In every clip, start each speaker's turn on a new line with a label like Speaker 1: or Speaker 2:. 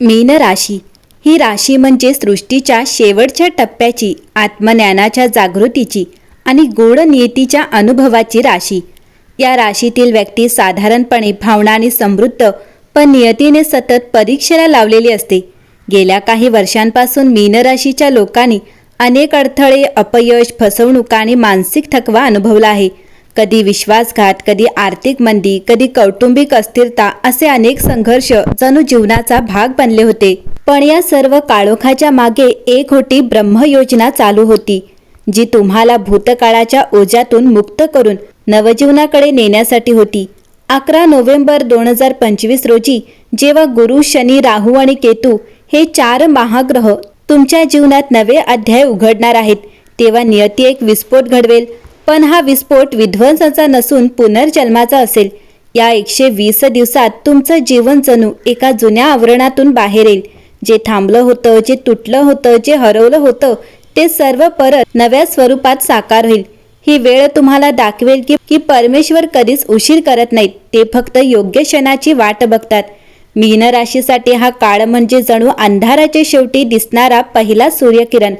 Speaker 1: मीन राशी. ही राशी म्हणजे सृष्टीच्या शेवटच्या टप्प्याची आत्मज्ञानाच्या जागृतीची आणि गोड नियतीच्या अनुभवाची राशी. या राशीतील व्यक्ती साधारणपणे भावनाने समृद्ध पण नियतीने सतत परीक्षेला लावलेली असते. गेल्या काही वर्षांपासून मीन राशीच्या लोकांनी अनेक अडथळे अपयश फसवणुका आणि मानसिक थकवा अनुभवला आहे. कधी विश्वासघात कधी आर्थिक मंदी कधी कौटुंबिक अस्थिरता असे अनेक संघर्ष जणू जीवनाचा भाग बनले होते. पण या सर्व काळोखाच्या मागे एक होती ब्रह्मयोजना चालू होती जी तुम्हाला भूतकाळाच्या ओझ्यातून मुक्त करून नवजीवनाकडे नेण्यासाठी होती. अकरा नोव्हेंबर दोन हजार पंचवीस रोजी जेव्हा गुरु शनी राहू आणि केतू हे चार महाग्रह तुमच्या जीवनात नवे अध्याय उघडणार आहेत तेव्हा नियती एक विस्फोट घडवेल. पण हा विस्फोट विध्वंसाचा नसून पुनर्जन्माचा असेल. या एकशे वीस दिवसात तुमचं जीवन जणू एका जुन्या आवरणातून बाहेर येईल. जे थांबलं होतं जे तुटलं होतं जे हरवलं होतं ते सर्व परत नव्या स्वरूपात साकार होईल. ही वेळ तुम्हाला दाखवेल की की परमेश्वर कधीच उशीर करत नाहीत. ते फक्त योग्य क्षणाची वाट बघतात. मीन राशीसाठी हा काळ म्हणजे जणू अंधाराच्या शेवटी दिसणारा पहिला सूर्यकिरण.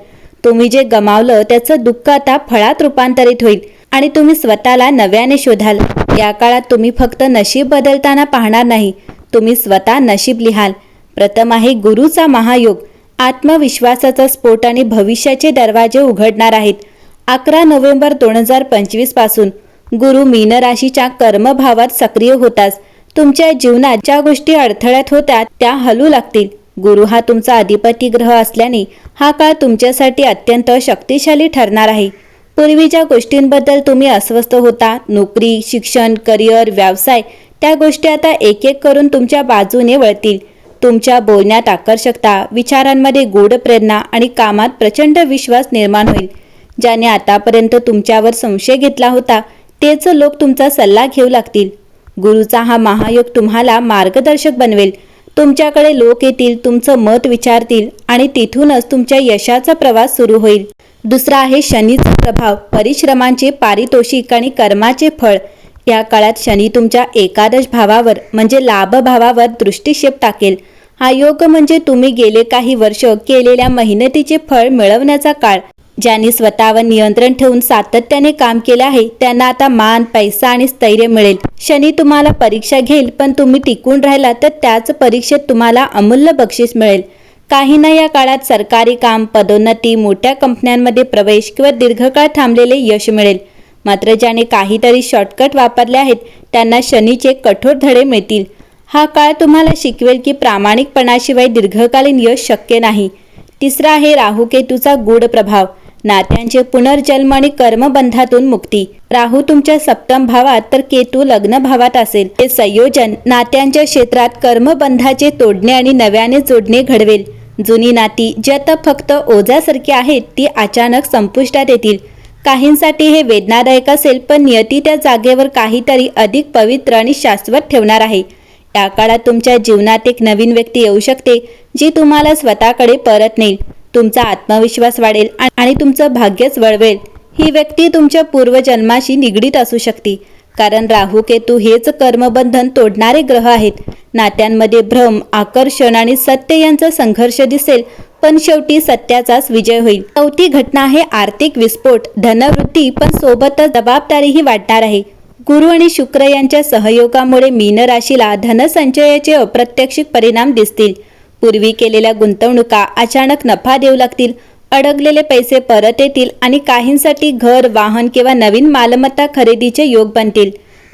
Speaker 1: तुम्ही जे गमावलं त्याचं दुःख आता फळात रूपांतरित होईल आणि तुम्ही स्वतःला नव्याने शोधाल. या काळात तुम्ही फक्त नशीब बदलताना पाहणार नाही तुम्ही स्वतः नशीब लिहाल. प्रथम आहे गुरुचा महायोग. आत्मविश्वासाचा स्फोट आणि भविष्याचे दरवाजे उघडणार आहेत. अकरा नोव्हेंबर दोन हजार पंचवीसपासून गुरु मीन राशीच्या कर्मभावात सक्रिय होताच. तुमच्या जीवनात ज्या गोष्टी अडथळ्यात होत्या त्या हलू लागतील. गुरु हा तुमचा अधिपती ग्रह असल्याने हा काळ तुमच्यासाठी अत्यंत शक्तिशाली ठरणार आहे. पूर्वीच्या गोष्टींबद्दल तुम्ही अस्वस्थ होता नोकरी शिक्षण करिअर व्यवसाय त्या गोष्टी आता एक एक करून तुमच्या बाजूने वळतील. तुमच्या बोलण्यात आकर्षकता विचारांमध्ये गूढ प्रेरणा आणि कामात प्रचंड विश्वास निर्माण होईल. ज्याने आतापर्यंत तुमच्यावर संशय घेतला होता तेच लोक तुमचा सल्ला घेऊ लागतील. गुरुचा हा महायोग तुम्हाला मार्गदर्शक बनवेल. तुमच्याकडे लोक येतील तुमचं मत विचारतील आणि तिथूनच तुमच्या यशाचा प्रवास सुरू होईल. दुसरा आहे शनीचा प्रभाव. परिश्रमांचे पारितोषिक आणि कर्माचे फळ. या काळात शनी तुमच्या एकादश भावावर म्हणजे लाभभावावर दृष्टिक्षेप टाकेल. हा योग म्हणजे तुम्ही गेले काही वर्ष केलेल्या मेहनतीचे फळ मिळवण्याचा काळ. ज्यांनी स्वतःवर नियंत्रण ठेवून सातत्याने काम केले आहे त्यांना आता मान पैसा आणि स्थैर्य मिळेल. शनी तुम्हाला परीक्षा घेईल पण तुम्ही टिकून राहिला तर त्याच परीक्षेत तुम्हाला अमूल्य बक्षीस मिळेल. काहींना या काळात सरकारी काम पदोन्नती मोठ्या कंपन्यांमध्ये प्रवेश किंवा दीर्घकाळ थांबलेले यश मिळेल. मात्र ज्याने काहीतरी शॉर्टकट वापरले आहेत त्यांना शनीचे कठोर धडे मिळतील. हा काळ तुम्हाला शिकवेल की प्रामाणिकपणाशिवाय दीर्घकालीन यश शक्य नाही. तिसरा आहे राहुकेतूचा गूढ प्रभाव. नात्यांचे पुनर्जन्म आणि कर्मबंधातून मुक्ती. राहू तुमच्या सप्तम भावात तर केतू लग्न भावात असेल. हे संयोजन नात्यांच्या क्षेत्रात कर्मबंधाचे तोडणे आणि नव्याने जोडणे घडवेल. जुनी नाती जी आता फक्त ओझ्यासारखी आहेत ती अचानक संपुष्टात येतील. काहींसाठी हे वेदनादायक असेल पण नियती त्या जागेवर काहीतरी अधिक पवित्र आणि शाश्वत ठेवणार आहे. या काळात तुमच्या जीवनात एक नवीन व्यक्ती येऊ शकते जी तुम्हाला स्वतःकडे परत नेईल. तुमचा आत्मविश्वास वाढेल आणि तुमचं भाग्यच वळवेल. ही व्यक्ती तुमच्या पूर्वजन्माशी निगडीत असू शकते. कारण राहू केतू हेच कर्मबंधन तोडणारे ग्रह आहेत. नात्यांमध्ये भ्रम आकर्षण आणि सत्य यांचा संघर्ष दिसेल पण शेवटी सत्याचाच विजय होईल. चौथी घटना आहे आर्थिक विस्फोट. धनवृद्धी पण सोबतच जबाबदारीही वाढणार आहे. गुरु आणि शुक्र यांच्या सहयोगामुळे मीन राशीला धनसंचयाचे अप्रत्यक्षिक परिणाम दिसतील. पूर्वी केलेल्या गुंतवणुका अचानक नफा देऊ लागतील. अडकलेले पैसे परत येतील आणि काहींसाठी घर वाहन किंवा नवीन मालमत्ता खरेदीचे योग बनतील.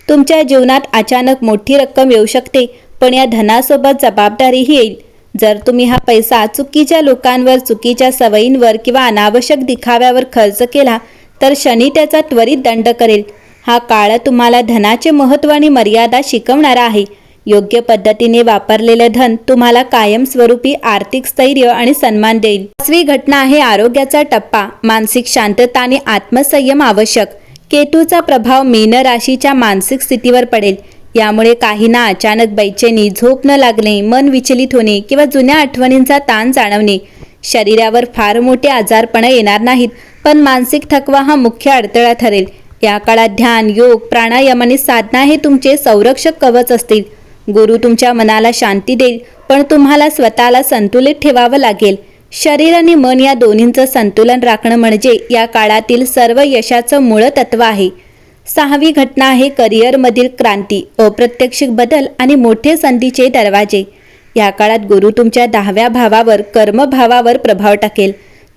Speaker 1: तुमच्या जीवनात अचानक मोठी रक्कम येऊ शकते पण या धनासोबत जबाबदारीही येईल. जर तुम्ही हा पैसा चुकीच्या लोकांवर चुकीच्या सवयींवर किंवा अनावश्यक दिखाव्यावर खर्च केला तर शनी त्याचा त्वरित दंड करेल. हा काळ तुम्हाला धनाचे महत्त्व आणि मर्यादा शिकवणारा आहे. योग्य पद्धतीने वापरलेले धन तुम्हाला कायमस्वरूपी आर्थिक स्थैर्य आणि सन्मान देईल. पाचवी घटना आहे आरोग्याचा टप्पा मानसिक शांतता आणि आत्मसंयम आवश्यक. केतूचा प्रभाव मीन राशीच्या मानसिक स्थितीवर पडेल. यामुळे काहींना अचानक बैचेनी झोप न लागणे मन विचलित होणे किंवा जुन्या आठवणींचा ताण जाणवणे. शरीरावर फार मोठे आजारपणं येणार नाहीत पण मानसिक थकवा हा मुख्य अडथळा ठरेल. या काळात ध्यान योग प्राणायाम आणि साधना हे तुमचे संरक्षक कवच असतील. गुरु तुमच्या मनाला शांती देईल पण तुम्हाला स्वतःला संतुलित ठेवावं लागेल. शरीर आणि मन या दोन्हींचं संतुलन राखणं म्हणजे या काळातील सर्व यशाचं मूळ तत्व आहे. सहावी घटना आहे करिअरमधील क्रांती अप्रत्यक्षिक बदल आणि मोठे संधीचे दरवाजे. या काळात गुरु तुमच्या दहाव्या भावावर कर्मभावावर प्रभाव टाकेल.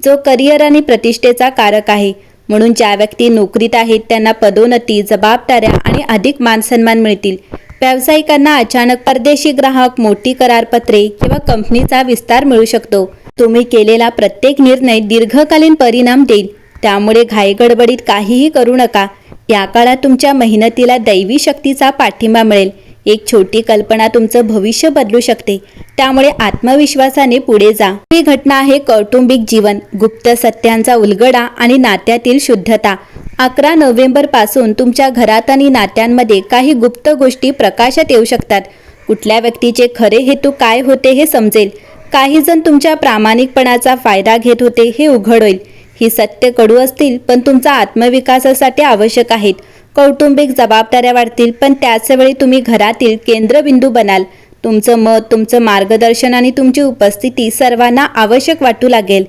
Speaker 1: जो करिअर आणि प्रतिष्ठेचा कारक आहे. म्हणून ज्या व्यक्ती नोकरीत आहेत त्यांना पदोन्नती जबाबदाऱ्या आणि अधिक मानसन्मान मिळतील. व्यावसायिकांना अचानक परदेशी ग्राहक मोठी करारपत्रे किंवा कंपनीचा विस्तार मिळू शकतो. तुम्ही केलेला प्रत्येक निर्णय दीर्घकालीन परिणाम देईल. त्यामुळे घाईगडबडीत काहीही करू नका. या काळात तुमच्या मेहनतीला दैवी शक्तीचा पाठिंबा मिळेल. एक छोटी कल्पना तुमचं भविष्य बदलू शकते. त्यामुळे आत्मविश्वासाने पुढे जा. ही घटना आहे कौटुंबिक जीवन गुप्त सत्यांचा उलगडा आणि नात्यातील शुद्धता. अकरा नोव्हेंबरपासून तुमच्या घरात आणि नात्यांमध्ये काही गुप्त गोष्टी प्रकाशात येऊ शकतात. कुठल्या व्यक्तीचे खरे हेतू काय होते हे समजेल. काही जण तुमच्या प्रामाणिकपणाचा फायदा घेत होते हे उघड होईल. ही सत्य कडू असतील पण तुमचा आत्मविकासासाठी आवश्यक आहेत. कौटुंबिक जबाबदाऱ्या वाढतील पण त्याच वेळी तुम्ही घरातील केंद्रबिंदू बनाल. तुमचं मत तुमचं मार्गदर्शन आणि तुमची उपस्थिती सर्वांना आवश्यक वाटू लागेल.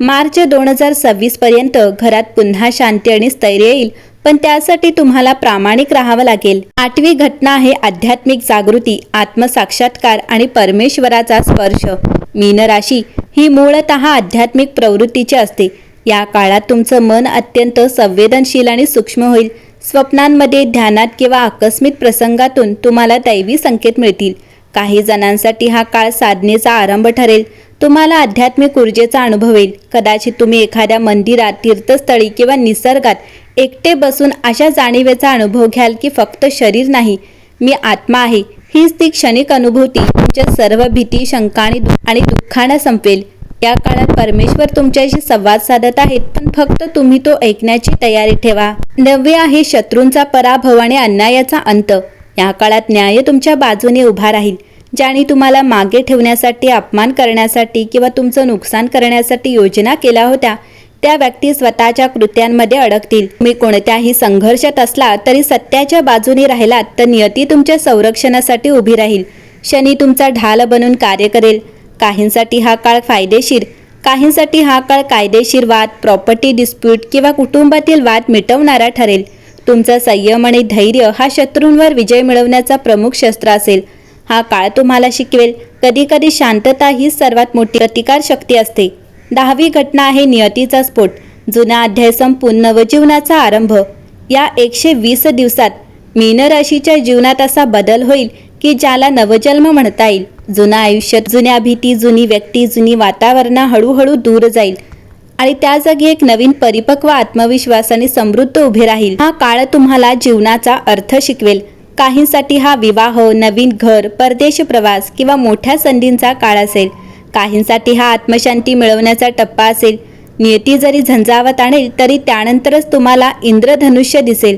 Speaker 1: मार्च दोन हजार सव्वीस पर्यंत घरात पुन्हा शांती आणि स्थैर्य येईल पण त्यासाठी तुम्हाला प्रामाणिक राहावं लागेल. आठवी घटना आहे आध्यात्मिक जागृती आत्मसाक्षात्कार आणि परमेश्वराचा स्पर्श. मीन राशी ही मूळतः आध्यात्मिक प्रवृत्तीची असते. या काळात तुमचं मन अत्यंत संवेदनशील आणि सूक्ष्म होईल. स्वप्नांमध्ये ध्यानात किंवा आकस्मिक प्रसंगातून तुम्हाला दैवी संकेत मिळतील. काही जणांसाठी हा काळ साधनेचा आरंभ ठरेल. तुम्हाला आध्यात्मिक ऊर्जेचा अनुभव येईल कदाचित तुम्ही एखाद्या मंदिरात तीर्थस्थळी किंवा निसर्गात एकटे बसून अशा जाणीवेचा अनुभव घ्याल की फक्त शरीर नाही मी आत्मा आहे. हीच ती क्षणिक अनुभूती तुमच्या सर्व भीती शंका आणि दु- आणि दुःखानं संपवेल. या काळात परमेश्वर तुमच्याशी संवाद साधत आहेत पण फक्त तुम्ही तो ऐकण्याची तयारी ठेवा. नववे आहे शत्रूंचा पराभव आणि अन्यायाचा अंत. या काळात न्याय तुमच्या बाजूने उभा राहील. ज्याने तुम्हाला मागे ठेवण्यासाठी अपमान करण्यासाठी किंवा तुमचं नुकसान करण्यासाठी योजना केल्या होत्या त्या व्यक्ती स्वतःच्या कृत्यांमध्ये अडकतील. तुम्ही कोणत्याही संघर्षात असला तरी सत्याच्या बाजूने राहिलात तर नियती तुमच्या संरक्षणासाठी उभी राहील. शनी तुमचा ढाल बनून कार्य करेल. काहींसाठी हा काळ फायदेशीर काहींसाठी हा काळ कायदेशीर वाद प्रॉपर्टी डिस्प्यूट किंवा कुटुंबातील वाद मिटवणारा ठरेल. तुमचा संयम आणि धैर्य हा शत्रूंवर विजय मिळवण्याचा प्रमुख शस्त्र असेल. हा काळ तुम्हाला शिकवेल. कधी कधी शांतता ही सर्वात मोठी प्रतिकार शक्ती असते. दहावी घटना आहे नियतीचा स्फोट. जुना अध्याय संपून नवजीवनाचा आरंभ. या एकशे वीस दिवसात मीन राशीच्या जीवनात असा बदल होईल की ज्याला नवजन्म म्हणता येईल. जुना आयुष्य जुन्या भीती जुनी व्यक्ती जुनी वातावरणा हळूहळू दूर जाईल. आणि त्या जागी एक नवीन परिपक्व आत्मविश्वास आणि समृद्ध उभे राहील. हा काळ तुम्हाला जीवनाचा अर्थ शिकवेल. काहींसाठी हा विवाह नवीन घर परदेश प्रवास किंवा मोठ्या संधींचा काळ असेल. काहींसाठी हा आत्मशांती मिळवण्याचा टप्पा असेल. नियती जरी झंझावत आणेल तरी त्यानंतरच तुम्हाला इंद्रधनुष्य दिसेल.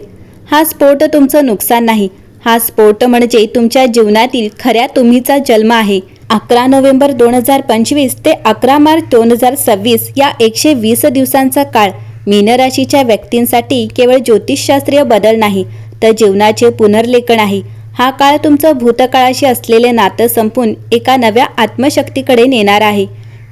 Speaker 1: हा स्फोट तुमचं नुकसान नाही. हा स्फोट म्हणजे तुमच्या जीवनातील खऱ्या तुम्हीचा जन्म आहे. अकरा नोव्हेंबर दोन हजार पंचवीस ते अकरा मार्च दोन हजार सव्वीस या एकशे वीस दिवसांचा काळ मीनराशीच्या व्यक्तींसाठी केवळ ज्योतिषशास्त्रीय बदल नाही तर जीवनाचे पुनर्लेखन आहे. हा काळ तुमचं भूतकाळाशी असलेले नातं संपून एका नव्या आत्मशक्तीकडे नेणार आहे.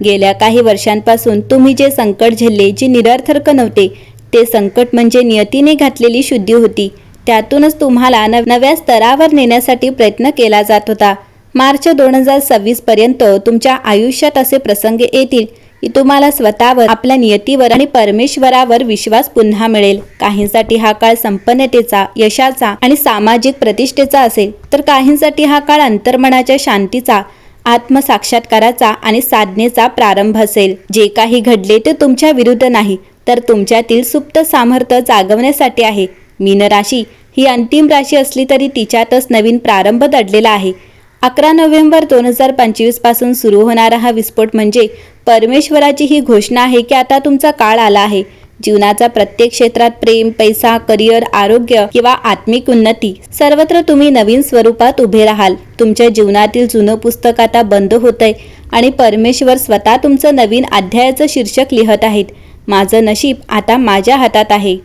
Speaker 1: गेल्या काही वर्षांपासून तुम्ही जे संकट झेलले जे निरर्थक नव्हते ते संकट म्हणजे नियतीने घातलेली शुद्धी होती. त्यातूनच तुम्हाला नव नव्या स्तरावर नेण्यासाठी प्रयत्न केला जात होता. मार्च दोन हजार सव्वीस पर्यंत तुमच्या आयुष्यात असे प्रसंग येतील की तुम्हाला स्वतःवर आपल्या नियतीवर आणि परमेश्वरावर विश्वास पुन्हा मिळेल. काहींसाठी हा काळ संपन्नतेचा यशाचा आणि सामाजिक प्रतिष्ठेचा असेल तर काहींसाठी हा काळ अंतर्मनाच्या शांतीचा आत्मसाक्षात्काराचा आणि साधनेचा प्रारंभ असेल. जे काही घडले ते तुमच्या विरुद्ध नाही तर तुमच्यातील सुप्त सामर्थ्य जागवण्यासाठी आहे. मीन राशी ही अंतिम राशी असली तरी तिच्यातच नवीन प्रारंभ दडलेला आहे. अकरा नोव्हेंबर दोन हजार पंचवीसपासून सुरू होणारा हा विस्फोट म्हणजे परमेश्वराची ही घोषणा आहे की आता तुमचा काळ आला आहे. जीवनाचा प्रत्येक क्षेत्रात प्रेम पैसा करिअर आरोग्य किंवा आत्मिक उन्नती सर्वत्र तुम्ही नवीन स्वरूपात उभे राहाल. तुमच्या जीवनातील जुनं पुस्तक आता बंद होतंय आणि परमेश्वर स्वतः तुमचं नवीन अध्यायाचं शीर्षक लिहत आहेत. माझं नशीब आता माझ्या हातात आहे.